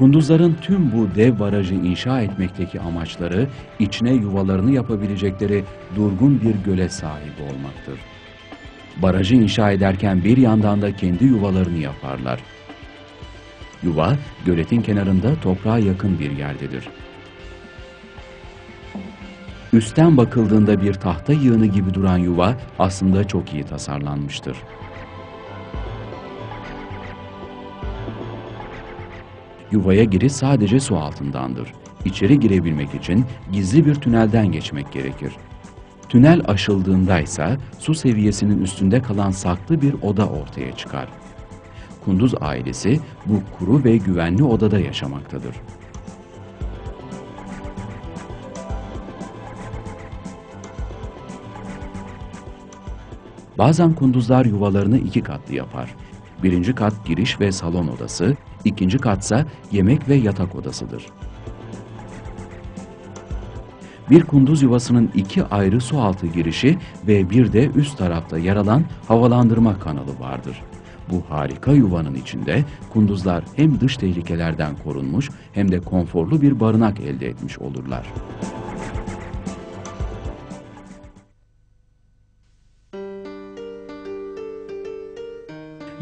Kunduzların tüm bu dev barajı inşa etmekteki amaçları içine yuvalarını yapabilecekleri durgun bir göle sahip olmaktır. Barajı inşa ederken bir yandan da kendi yuvalarını yaparlar. Yuva, göletin kenarında toprağa yakın bir yerdedir. Üstten bakıldığında bir tahta yığını gibi duran yuva aslında çok iyi tasarlanmıştır. Yuvaya giriş sadece su altındandır. İçeri girebilmek için gizli bir tünelden geçmek gerekir. Tünel aşıldığında ise su seviyesinin üstünde kalan saklı bir oda ortaya çıkar. Kunduz ailesi bu kuru ve güvenli odada yaşamaktadır. Bazen kunduzlar yuvalarını iki katlı yapar. Birinci kat giriş ve salon odası, ikinci katsa yemek ve yatak odasıdır. Bir kunduz yuvasının iki ayrı su altı girişi ve bir de üst tarafta yer alan havalandırma kanalı vardır. Bu harika yuvanın içinde kunduzlar hem dış tehlikelerden korunmuş hem de konforlu bir barınak elde etmiş olurlar.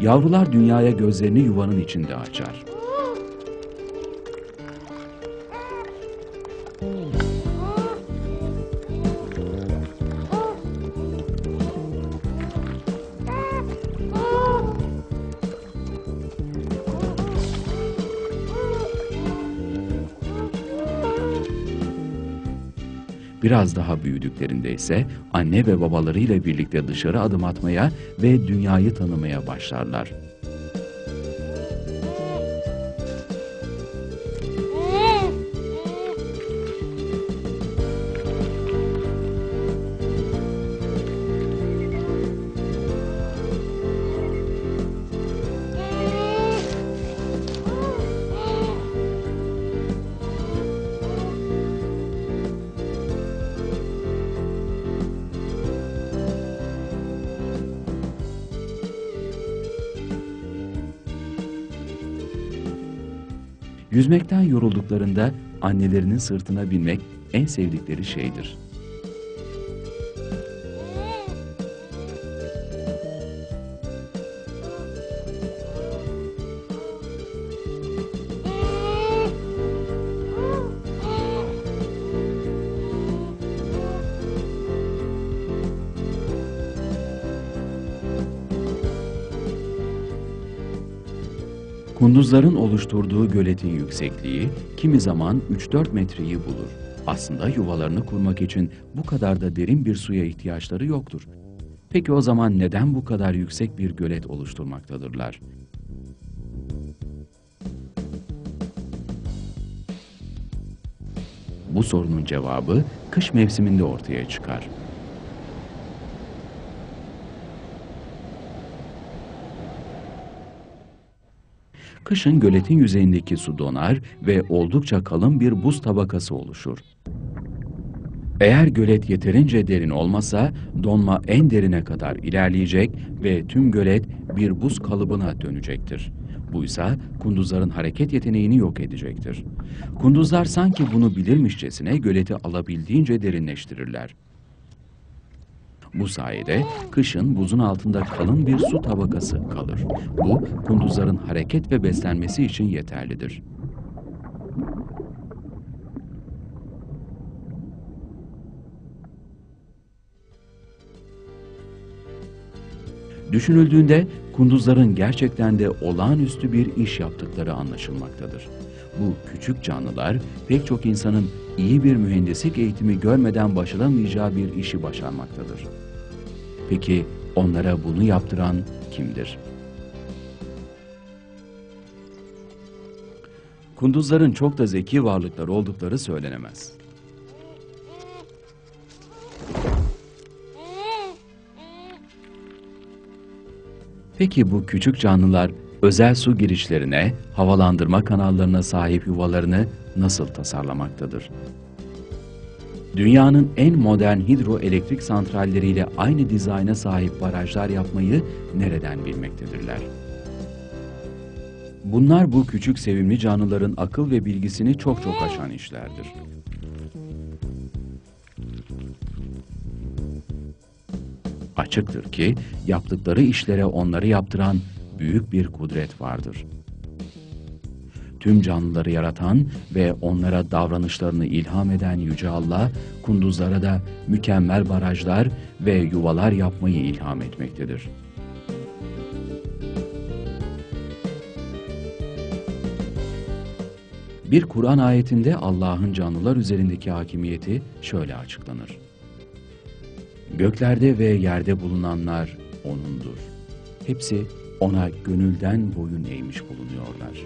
Yavrular dünyaya gözlerini yuvanın içinde açar. Biraz daha büyüdüklerinde ise anne ve babalarıyla birlikte dışarı adım atmaya ve dünyayı tanımaya başlarlar. Yüzmekten yorulduklarında annelerinin sırtına binmek en sevdikleri şeydir. Kunduzların oluşturduğu göletin yüksekliği kimi zaman 3-4 metreyi bulur. Aslında yuvalarını kurmak için bu kadar da derin bir suya ihtiyaçları yoktur. Peki o zaman neden bu kadar yüksek bir gölet oluşturmaktadırlar? Bu sorunun cevabı kış mevsiminde ortaya çıkar. Kışın göletin yüzeyindeki su donar ve oldukça kalın bir buz tabakası oluşur. Eğer gölet yeterince derin olmasa donma en derine kadar ilerleyecek ve tüm gölet bir buz kalıbına dönecektir. Bu ise kunduzların hareket yeteneğini yok edecektir. Kunduzlar sanki bunu bilirmişçesine göleti alabildiğince derinleştirirler. Bu sayede kışın buzun altında kalın bir su tabakası kalır. Bu kunduzların hareket ve beslenmesi için yeterlidir. Düşünüldüğünde kunduzların gerçekten de olağanüstü bir iş yaptıkları anlaşılmaktadır. Bu küçük canlılar pek çok insanın iyi bir mühendislik eğitimi görmeden başaramayacağı bir işi başarmaktadır. Peki onlara bunu yaptıran kimdir? Kunduzların çok da zeki varlıklar oldukları söylenemez. Peki bu küçük canlılar özel su girişlerine, havalandırma kanallarına sahip yuvalarını nasıl tasarlamaktadır? Dünyanın en modern hidroelektrik santralleriyle aynı dizayna sahip barajlar yapmayı nereden bilmektedirler? Bunlar bu küçük sevimli canlıların akıl ve bilgisini çok çok aşan işlerdir. Açıktır ki yaptıkları işlere onları yaptıran büyük bir kudret vardır. Tüm canlıları yaratan ve onlara davranışlarını ilham eden Yüce Allah, kunduzlara da mükemmel barajlar ve yuvalar yapmayı ilham etmektedir. Bir Kur'an ayetinde Allah'ın canlılar üzerindeki hakimiyeti şöyle açıklanır. Göklerde ve yerde bulunanlar O'nundur. Hepsi O'na gönülden boyun eğmiş bulunuyorlar.